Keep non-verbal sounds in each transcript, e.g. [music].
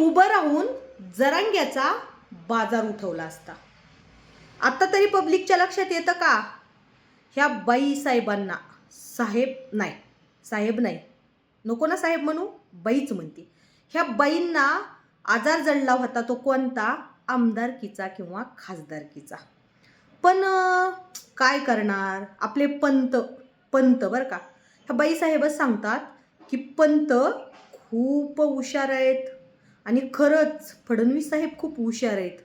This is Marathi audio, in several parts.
उभं राहून जरांग्याचा बाजार उठवला असता. आत्ता तरी पब्लिकच्या लक्षात येतं का? ह्या बाई साहेबांना साहेब नाही साहेब नाही. नको ना साहेब म्हणू? बाईच म्हणते. ह्या बाईंना आजार जडला होता तो कोणता? आमदारकीचा किंवा खासदारकीचा. पण काय करणार? आपले पंत पंत बरं का. ह्या बाईसाहेबच सांगतात की पंत खूप हुशार आहेत. आणि खरंच फडणवीस साहेब खूप हुशार आहेत.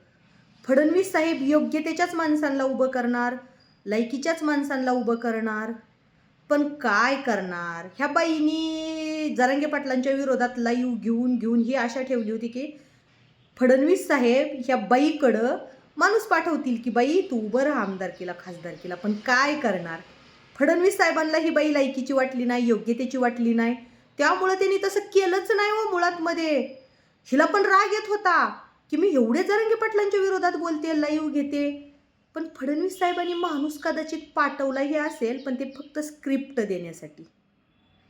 फडणवीस साहेब योग्यतेच्याच माणसांना उभं करणार लायकीच्याच माणसांना उभं करणार पण काय करणार? ह्या बाईनी जरांगे पाटलांच्या विरोधात लाईव्ह घेऊन घेऊन ही आशा ठेवली होती की फडणवीस साहेब ह्या बाईकडं माणूस पाठवतील की बाई तू उभं राहा आमदारकीला खासदारकीला पण काय करणार? फडणवीस साहेबांना ही बाई लायकीची वाटली नाही योग्यतेची वाटली नाही. त्यामुळं त्यांनी तसं केलंच नाही हो मुळातमध्ये हिला पण राग येत होता की मी एवढे जरंगी पाटलांच्या विरोधात बोलते लाईव्ह घेते. पण फडणवीस साहेबांनी माणूस कदाचित पाठवला हे असेल पण ते फक्त स्क्रिप्ट देण्यासाठी.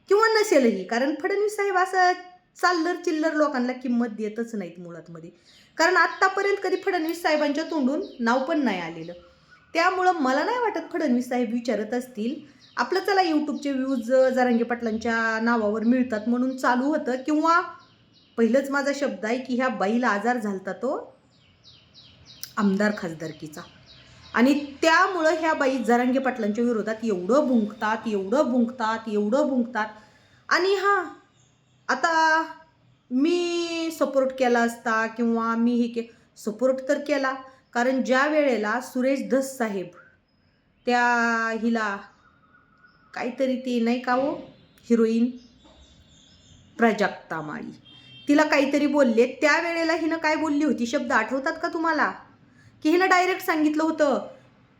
किंवा नसेलही कारण फडणवीस साहेब असं चाल्लर चिल्लर लोकांना किंमत देतच नाहीत मुळात मध्ये कारण आत्तापर्यंत कधी फडणवीस साहेबांच्या तोंडून नाव पण नाही आलेलं. त्यामुळं मला नाही वाटत फडणवीस साहेब विचारत असतील आपलं चला यूट्यूबचे व्ह्यूज जरांगे पाटलांच्या नावावर मिळतात म्हणून चालू होतं किंवा पहिलंच माझा शब्द आहे की ह्या बाईला आजार झालता तो आमदार खासदारकीचा. आणि त्यामुळं ह्या बाई जरांगे पाटलांच्या विरोधात एवढं भुंकतात एवढं भुंकतात एवढं भुंकतात. आणि हां आता मी सपोर्ट केला असता किंवा मी हे के सपोर्ट तर केला कारण ज्या वेळेला सुरेश धस साहेब त्या हिला काहीतरी ते नाही का हो हिरोईन प्राजक्ता माळी तिला काहीतरी बोलले. त्यावेळेला हिनं काय बोलली होती? शब्द आठवतात का तुम्हाला? की हिनं डायरेक्ट सांगितलं होतं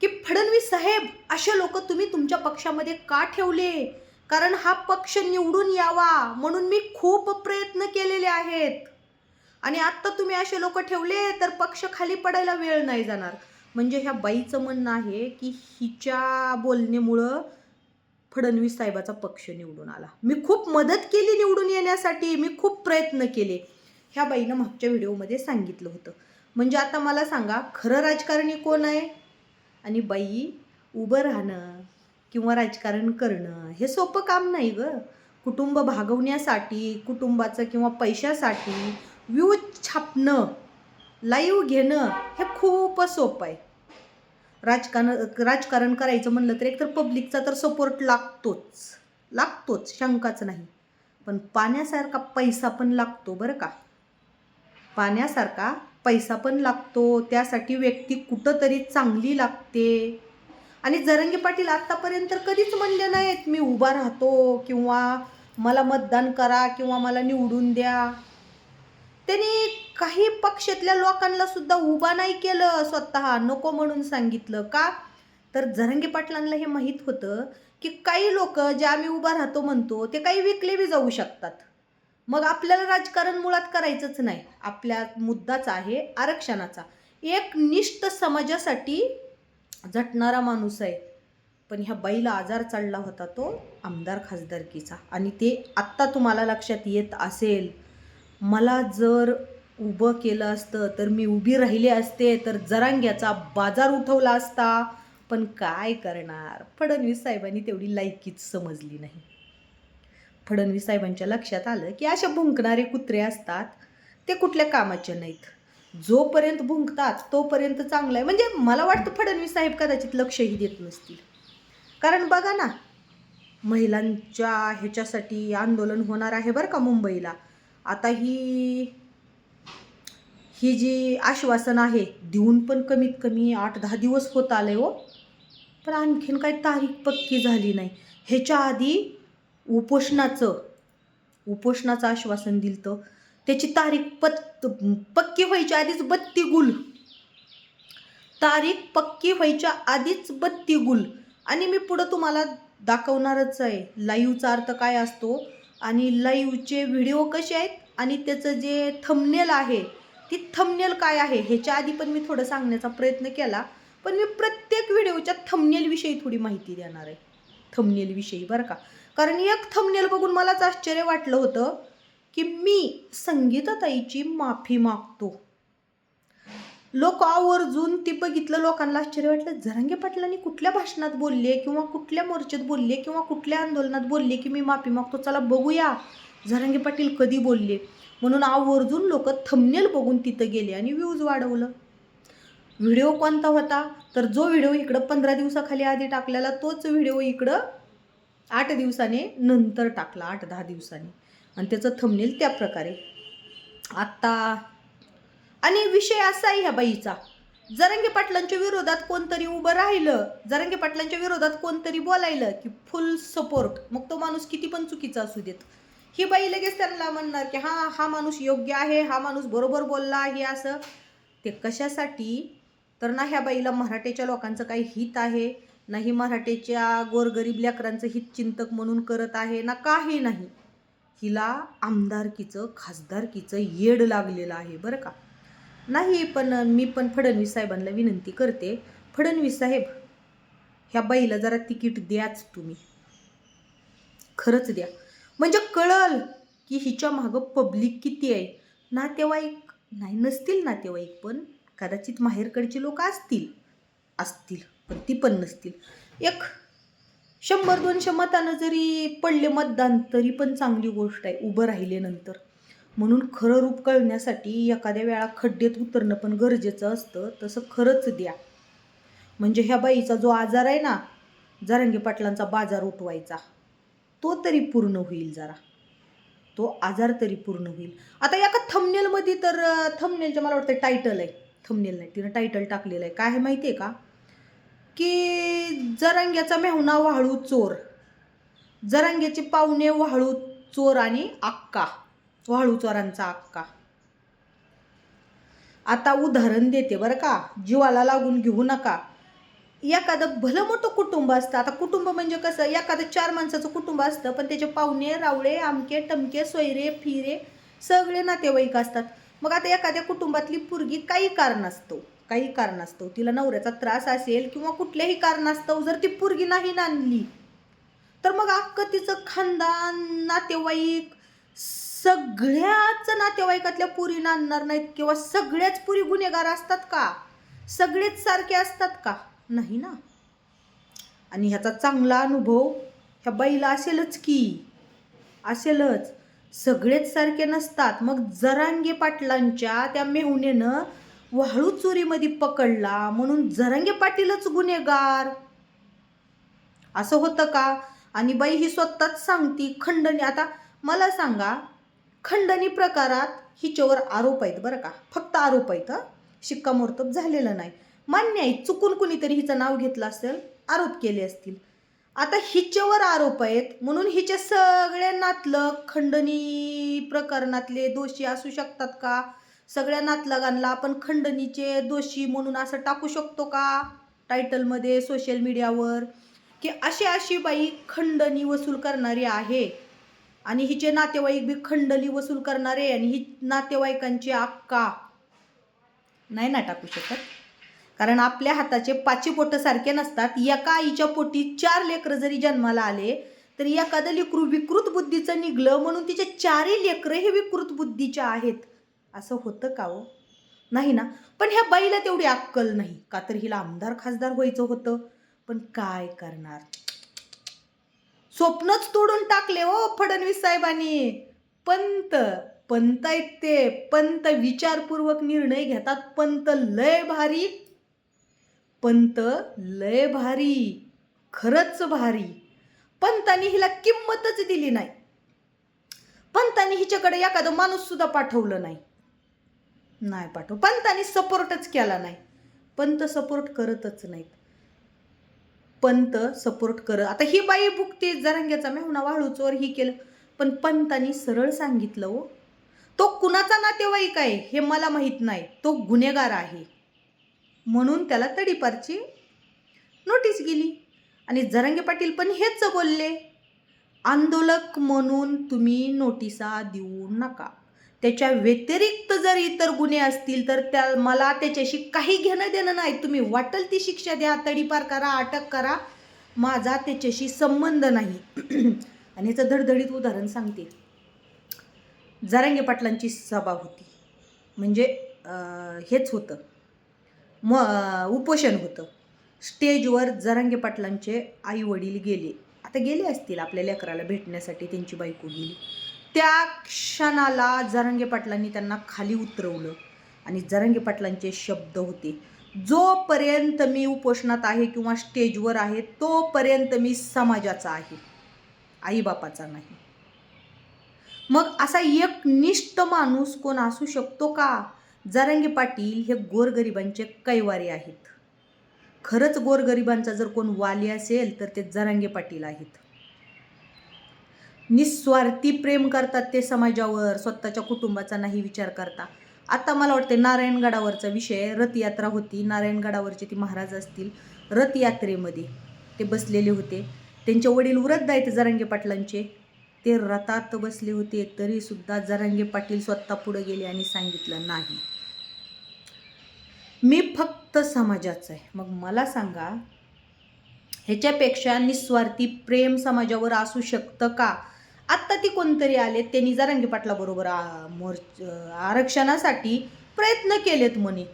की फडणवीस साहेब असे लोक तुम्ही तुमच्या पक्षामध्ये का ठेवले? कारण हा पक्ष निवडून यावा म्हणून मी खूप प्रयत्न केलेले आहेत. आणि आत्ता तुम्ही असे लोक ठेवले तर पक्ष खाली पडायला वेळ नाही जाणार. म्हणजे ह्या बाईचं म्हणणं आहे की हिच्या बोलण्यामुळं फडणवीस साहेबाचा पक्ष निवडून आला. मी खूप मदत केली निवडून येण्यासाठी मी खूप प्रयत्न केले. ह्या बाईनं मागच्या व्हिडिओमध्ये सांगितलं होतं. म्हणजे आता मला सांगा खरं राजकारणी कोण आहे? आणि बाई उभं राहणं किंवा राजकारण करणं हे सोपं काम नाही गं. कुटुंब भागवण्यासाठी कुटुंबाचं किंवा पैशासाठी व्ह्यूज छापणं लाईव्ह घेणं हे खूप सोपं आहे. राजकारण राजकारण करायचं म्हणलं तर एकतर पब्लिकचा तर सपोर्ट लागतोच. लागतोच शंकाच नाही. पण पाण्यासारखा पैसा पण लागतो बरं का. पाण्यासारखा पैसा पण लागतो त्यासाठी व्यक्ती कुठंतरी चांगली लागते. आणि जरंगे पाटील आत्तापर्यंत कधीच म्हणले नाहीत मी उभा राहतो किंवा मला मतदान करा किंवा मला निवडून द्या. त्यांनी काही पक्षातल्या लोकांना सुद्धा उभा नाही केलं स्वतः. नको म्हणून सांगितलं का? तर झरंगे पाटलांना हे माहीत होतं की काही लोक जे आम्ही उभा राहतो म्हणतो ते काही विकले बी जाऊ शकतात. मग आपल्याला राजकारण मुळात करायचंच नाही. आपल्या मुद्दाच आहे आरक्षणाचा. एक निष्ठ समाजासाठी झटणारा माणूस आहे. पण ह्या बाईला आजार चढला होता तो आमदार खासदारकीचा. आणि ते आत्ता तुम्हाला लक्षात येत असेल. मला जर उभं केलं असतं तर मी उभी राहिले असते तर जरांग्याचा बाजार उठवला असता. पण काय करणार? फडणवीस साहेबांनी तेवढी लायकीच समजली नाही. फडणवीस साहेबांच्या लक्षात आलं की अशा भुंकणारे कुत्रे असतात ते कुठल्या कामाचे नाहीत. जोपर्यंत भुंकतात तोपर्यंत चांगलं आहे. म्हणजे मला वाटतं फडणवीस साहेब कदाचित लक्षही देत नसतील. कारण बघा ना महिलांच्या ह्याच्यासाठी आंदोलन होणार आहे बरं का मुंबईला. आता ही ही जी आश्वासन आहे देऊन पण कमीत कमी आठ दहा दिवस होत आले हो. पण आणखीन काही तारीख पक्की झाली नाही. ह्याच्या आधी उपोषणाचं उपोषणाचं आश्वासन दिलं तर त्याची तारीख पत पक्की व्हायच्या आधीच बत्ती गुल तारीख पक्की व्हायच्या आधीच बत्ती गुल आणि मी पुढं तुम्हाला दाखवणारच आहे लाईव्हचा अर्थ काय असतो? आणि लाईव्हचे व्हिडिओ कसे आहेत आणि त्याचं जे थंबनेल आहे ती थंबनेल काय आहे ह्याच्या आधी पण मी थोडं सांगण्याचा प्रयत्न केला. पण मी प्रत्येक व्हिडिओच्या थंबनेलविषयी थोडी माहिती देणार आहे. थंबनेलविषयी बरं का? कारण एक थंबनेल बघून मलाच आश्चर्य वाटलं होतं की मी संगीताताईची माफी मागतो. लोक आवर्जून ती बघितलं लोकांना आश्चर्य वाटलं झरंगे पाटलांनी कुठल्या भाषणात बोलले किंवा कुठल्या मोर्चात बोलले किंवा कुठल्या आंदोलनात बोलले की मी माफी मागतो चला बघूया. झरंगे पाटील कधी बोलले? म्हणून आवर्जून लोक थंबनेल बघून तिथं गेले आणि व्ह्यूज वाढवलं. व्हिडिओ कोणता होता? तर जो व्हिडिओ इकडं पंधरा दिवसाखाली आधी टाकलेला तोच व्हिडिओ इकडं आठ दिवसाने नंतर टाकला आठ दहा दिवसांनी. आणि त्याचं थंबनेल त्या प्रकारे आत्ता आणि विषय असा आहे ह्या बाईचा. जरंगे पाटलांच्या विरोधात कोणतरी उभं राहिलं जरंगे पाटलांच्या विरोधात कोणतरी बोलायलं की फुल सपोर्ट मग तो माणूस किती पण चुकीचा असू देत. ही बाई लगेच त्यांना म्हणणार की हा हा माणूस योग्य आहे हा माणूस बरोबर बोलला आहे असं. ते कशासाठी? तर ना ह्या बाईला मराठीच्या लोकांचं काही हित आहे नाही मराठीच्या गोरगरीब लेकरांचं हित चिंतक म्हणून करत आहे ना काही नाही. हिला आमदारकीचं खासदारकीचं येड लागलेलं आहे बरं का? नाही पण मी पण फडणवीस साहेबांना विनंती करते फडणवीस साहेब ह्या बाईला जरा तिकीट द्याच तुम्ही. खरंच द्या. म्हणजे कळल की हिच्या मागं पब्लिक किती आहे. नातेवाईक नाही नसतील नातेवाईक पण कदाचित माहेरकडची लोक असतील. असतील पण ती पण नसतील. एक शंभर दोनशे मतानं जरी पडले मतदान तरी पण चांगली गोष्ट आहे उभं राहिल्यानंतर. म्हणून खरं रूप कळण्यासाठी एखाद्या वेळा खड्डेत उतरणं पण गरजेचं असतं. तसं खरंच द्या. म्हणजे ह्या बाईचा जो आजार आहे ना जरांगे पाटलांचा बाजार उठवायचा तो तरी पूर्ण होईल जरा. तो आजार तरी पूर्ण होईल. आता एका थमनेलमध्ये तर थंबनेलचं मला वाटतं टायटल आहे. थमनेल नाही तिनं टायटल टाकलेलं आहे. काय आहे माहिती आहे का? की जरांग्याचा मेहुणा वाळू चोर. जरांग्याचे पाहुणे वाळू चोर आणि अक्का. वाळू चोरांचा अक्का आता उदाहरण देते बरं का. जीवाला लागून घेऊ नका. एखादं भलं मोठं कुटुंब असतं. आता कुटुंब म्हणजे कसं? एखादं चार माणसाचं कुटुंब असतं पण त्याचे पाहुणे रावळे आमके टमके सोयरे फिरे सगळे नातेवाईक असतात. मग आता एखाद्या कुटुंबातली पुरगी काही कारणास्तव काही कारणास्तव तिला नवऱ्याचा त्रास असेल किंवा कुठल्याही कारणास्तव जर ती पुरगी नाही नांदली तर मग अख्खं तिचं खानदान नातेवाईक सगळ्याच नातेवाईकातल्या पुरी नांदणार नाहीत किंवा सगळ्याच पुरी गुन्हेगार असतात का? सगळेच सारखे असतात का? नाही ना. आणि ह्याचा चांगला अनुभव ह्या बाईला असेलच की. असेलच. सगळेच सारखे नसतात. मग जरांगे पाटलांच्या त्या मेहुनेनं वाळू चोरीमध्ये पकडला म्हणून जरांगे पाटीलच गुन्हेगार. असं होतं का? आणि बाई ही स्वतःच सांगती खंडणी. आता मला सांगा खंडणी प्रकारात हिच्यावर आरोप आहेत बरं का. फक्त आरोप आहेत हं. शिक्कामोर्तब झालेलं नाही. मान्य आहे चुकून कुणीतरी हिचं नाव घेतलं असेल आरोप केले असतील. आता हिच्यावर आरोप आहेत म्हणून हिचे सगळ्या नातलग खंडणी प्रकरणातले दोषी असू शकतात का? सगळ्या नातलगांना आपण खंडणीचे दोषी म्हणून असं टाकू शकतो का? टायटलमध्ये सोशल मीडियावर. की अशी अशी बाई खंडणी वसूल करणारी आहे. आणि हिचे नातेवाईक बी खंडली वसूल करणारे आणि ही नातेवाईकांची अक्का. नाही ना टाकू शकत? कारण आपल्या हाताचे पाचशे पोटं सारखे नसतात. एका आईच्या पोटी चार लेकरं जरी जन्माला आले तरी एखादं लेकरू विकृत बुद्धीचं निघलं म्हणून तिचे चारही लेकरं हे विकृत बुद्धीच्या आहेत. असं होतं का हो? नाही ना? पण ह्या बाईला तेवढी अक्कल नाही. का तर हिला आमदार खासदार व्हायचं होतं. पण काय करणार? स्वप्नच तोडून टाकले हो फडणवीस साहेबांनी. पंत पंत आहेत ते पंत विचारपूर्वक निर्णय घेतात पंत लय भारी. पंत लय भारी खरंच भारी. पंतांनी हिला किंमतच दिली नाही. पंतांनी हिच्याकडे एखादं माणूस सुद्धा पाठवलं नाही. नाही पाठव. पंतांनी सपोर्टच केला नाही. पंत सपोर्ट करतच नाहीत. पंत सपोर्ट कर आता ही बाई बुकते जरांग्याचा मेहुणा वाळू चोर ही केलं. पण पंतांनी सरळ सांगितलं हो तो कुणाचा नातेवाईक आहे हे मला माहीत नाही तो गुन्हेगार आहे. म्हणून त्याला तडीपारची नोटीस गेली. आणि जरांगे पाटील पण हेच बोलले आंदोलक म्हणून तुम्ही नोटिसा देऊ नका. त्याच्या व्यतिरिक्त जर इतर गुन्हे असतील तर त्या मला त्याच्याशी काही घेणं देणं नाही. तुम्ही वाटेल ती शिक्षा द्या तडीपार करा अटक करा. माझा त्याच्याशी संबंध नाही. [clears throat] आणि याचं धडधडीत उदाहरण सांगते. जरांगे पाटलांची सभा होती. म्हणजे हेच होतं. म उपोषण होतं. स्टेजवर जरांगे पाटलांचे आई वडील गेले. आता गेले असतील आपल्या लेकराला भेटण्यासाठी त्यांची बायको गेली. त्या क्षणाला जरांगे पाटलांनी त्यांना खाली उतरवलं आणि जरांगे पाटलांचे शब्द होते जोपर्यंत मी उपोषणात आहे किंवा स्टेजवर आहे तोपर्यंत मी समाजाचा आहे आईबापाचा नाही. मग असा एकनिष्ठ माणूस कोण असू शकतो का? जरांगे पाटील हे गोरगरिबांचे कैवारी आहेत. खरंच गोरगरिबांचा जर कोण वाली असेल तर ते जरांगे पाटील आहेत. निस्वार्थी प्रेम करतात ते समाजावर स्वतःच्या कुटुंबाचा नाही विचार करता. आता मला वाटते नारायणगडावरचा विषय रथयात्रा होती. नारायणगडावरचे ती महाराज असतील रथयात्रेमध्ये. ते बसलेले होते. त्यांचे वडील वृद्ध आहेत जरांगे पाटलांचे. ते रथात बसले होते. तरीसुद्धा जरांगे पाटील स्वतः पुढे गेले आणि सांगितलं नाही. मी फक्त समाजाचं आहे. मग मला सांगा ह्याच्यापेक्षा निस्वार्थी प्रेम समाजावर असू शकतं का? आत्ता ती कोणतरी आले त्यांनी जरांगे पाटलाबरोबर आ- मोर्च आरक्षणासाठी प्रयत्न केलेत म्हणे.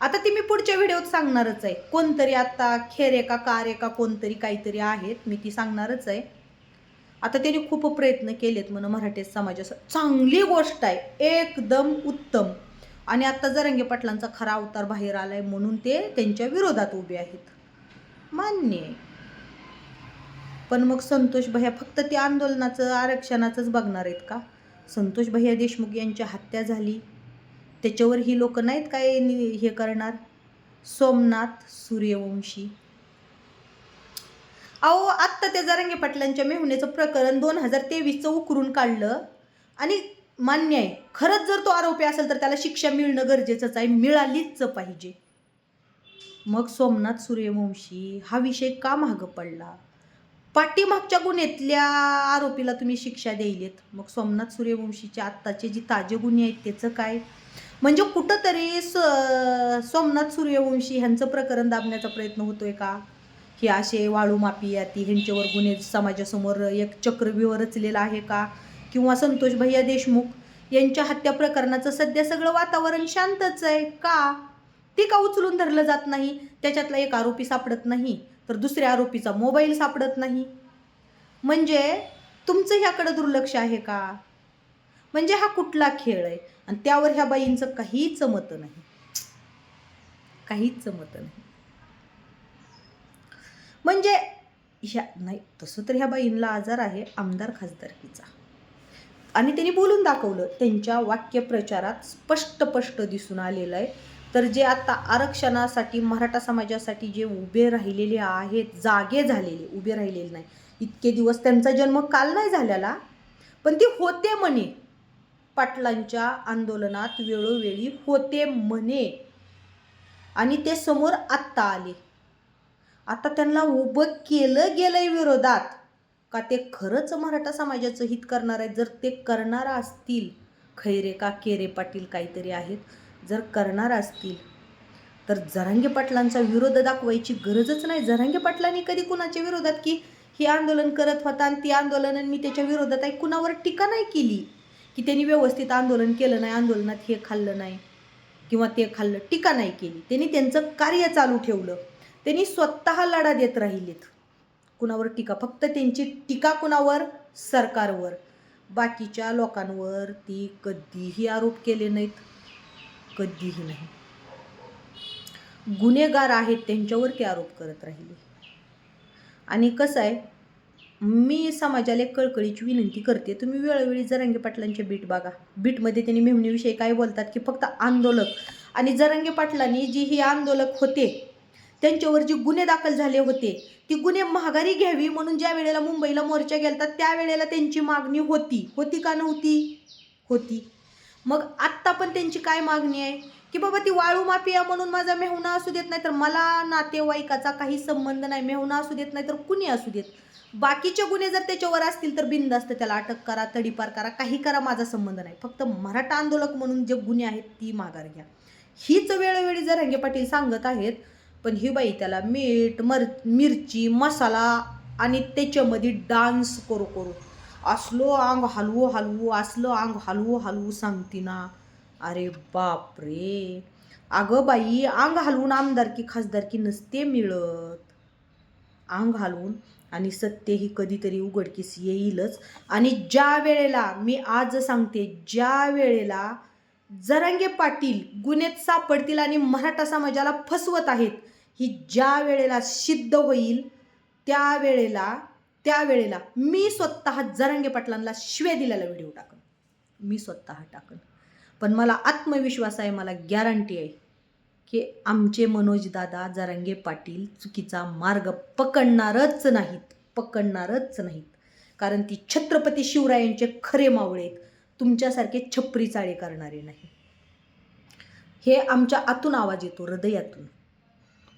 आता ती मी पुढच्या व्हिडिओत सांगणारच आहे. कोणतरी आत्ता खेर एका कार एका कोणतरी काहीतरी आहेत मी ती सांगणारच आहे. आता त्यांनी खूप प्रयत्न केलेत म्हणून मराठी समाजाचं चांगली गोष्ट आहे. एकदम उत्तम. आणि आत्ता जरंगे पाटलांचा खरा अवतार बाहेर आलाय म्हणून ते त्यांच्या विरोधात उभे आहेत. मान्य आहे. पण मग संतोष भैया फक्त ते आंदोलनाचं आरक्षणाचंच बघणार आहेत का? संतोष भैया देशमुख यांची हत्या झाली. त्याच्यावर ही लोक नाहीत काय नि- हे करणार? सोमनाथ सूर्यवंशी. अहो आत्ता त्या जरांगे पाटलांच्या मेहुण्याचं प्रकरण दोन हजार तेवीसचं उकरून काढलं. आणि मान्य आहे खरंच जर तो आरोपी असेल तर त्याला शिक्षा मिळणं गरजेचंच आहे मिळालीच पाहिजे. मग सोमनाथ सूर्यवंशी हा विषय का मागं पडला? पाठीमागच्या गुन्ह्यातल्या आरोपीला तुम्ही शिक्षा द्यायलेत. मग सोमनाथ सूर्यवंशीचे आत्ताचे जी ताजे गुन्हे आहेत त्याचं काय? म्हणजे कुठंतरी स सोमनाथ सूर्यवंशी ह्यांचं प्रकरण दाबण्याचा प्रयत्न होतोय का? की असे वाळू माफियाती ह्यांच्यावर गुन्हे समाजासमोर एक चक्रव्यूह रचलेला आहे का? किंवा संतोष भैया देशमुख यांच्या हत्या प्रकरणाचं सध्या सगळं वातावरण शांतच आहे का? ते का उचलून धरलं जात नाही? त्याच्यातला एक आरोपी सापडत नाही. तर दुसऱ्या आरोपीचा मोबाईल सापडत नाही. म्हणजे तुमचं ह्याकडं दुर्लक्ष आहे का? म्हणजे हा कुठला खेळ आहे? आणि त्यावर ह्या बाईंचं काहीच मत नाही. काहीच मत नाही. म्हणजे ह्या नाही तसं तर ह्या बाईंना आजार आहे आमदार खासदारकीचा. आणि त्यांनी बोलून दाखवलं त्यांच्या वाक्यप्रचारात स्पष्ट स्पष्ट दिसून आलेलं आहे. तर जे आता आरक्षणासाठी मराठा समाजासाठी जे उभे राहिलेले आहेत जागे झालेले उभे राहिलेले नाही. इतके दिवस त्यांचा जन्म काल नाही झालेला पण ती होते म्हणे. पाटलांच्या आंदोलनात वेळोवेळी होते म्हणे. आणि ते समोर आत्ता आले. आता त्यांना उभं केलं गेलंय विरोधात. का ते खरंच मराठा समाजाचं हित करणार आहेत? जर ते करणार असतील खैरे का केरे पाटील काहीतरी आहेत? जर करणार असतील तर जरांगे पाटलांचा विरोध दाखवायची गरजच नाही. जरांगे पाटलांनी कधी कुणाच्या विरोधात की हे आंदोलन करत होता आणि ती आंदोलन मी त्याच्या विरोधात आहे कुणावर टीका नाही केली? की त्यांनी व्यवस्थित आंदोलन केलं नाही आंदोलनात हे खाल्लं नाही किंवा ते खाल्लं टीका नाही केली. त्यांनी त्यांचं कार्य चालू ठेवलं. त्यांनी स्वतः लढा देत राहिलेत. कुणावर टीका? फक्त त्यांची टीका कुणावर? सरकारवर. बाकीच्या लोकांवर ती कधीही आरोप केले नाहीत. कधीही नाही. गुन्हेगार आहेत त्यांच्यावर ते आरोप करत राहिले. आणि कसं आहे मी समाजाला एक कळकळीची विनंती करते. तुम्ही वेळोवेळी जरांगे पाटलांचे बीट बघा. बीटमध्ये त्यांनी मेहुणीविषयी काय बोलतात की फक्त आंदोलक. आणि जरांगे पाटलांनी जी ही आंदोलक होते त्यांच्यावर जे गुन्हे दाखल झाले होते ती गुन्हे महागारी घ्यावी म्हणून ज्या वेळेला मुंबईला मोर्चा गेलतात त्यावेळेला त्यांची मागणी होती. होती का नव्हती? होती. मग आत्ता पण त्यांची काय मागणी आहे? की बाबा ती वाळू माफिया म्हणून माझा मेहुणा असू देत नाही तर मला नातेवाईकाचा काही संबंध नाही मेहुणा असू देत नाही तर कुणी असू देत? बाकीचे गुन्हे जर त्याच्यावर असतील तर बिंदास्त त्याला अटक करा तडीपार करा काही करा माझा संबंध नाही. फक्त मराठा आंदोलक म्हणून जे गुन्हे आहेत ती माघार घ्या. हीच वेळोवेळी जर रंगे पाटील सांगत आहेत पण ही बाई त्याला मीठ मर मिरची मसाला आणि त्याच्यामध्ये डान्स करू करू असलो अंग हलवू हलवू असलं अंग हलवू हलवू सांगती ना. अरे बाप रे. अगं बाई अंग हलवून आमदारकी खासदारकी नसते मिळत. अंग हलवून आणि सत्य ही कधीतरी उघडकीस येईलच. आणि ज्या वेळेला मी आज सांगते ज्या वेळेला जरांगे पाटील गुन्हेत सापडतील आणि मराठा समाजाला फसवत आहेत ही ज्या वेळेला सिद्ध होईल त्या वेळेला त्यावेळेला मी स्वतः जरांगे पाटलांना शिव्या दिलेला व्हिडिओ टाकन. मी स्वतः टाकन. पण मला आत्मविश्वास आहे मला गॅरंटी आहे की आमचे मनोजदादा जरांगे पाटील चुकीचा मार्ग पकडणारच नाहीत पकडणारच नाहीत. कारण ती छत्रपती शिवरायांचे खरे मावळे तुमच्यासारखे छपरी चाळे करणारे नाही. हे आमच्या आतून आवाज येतो हृदयातून.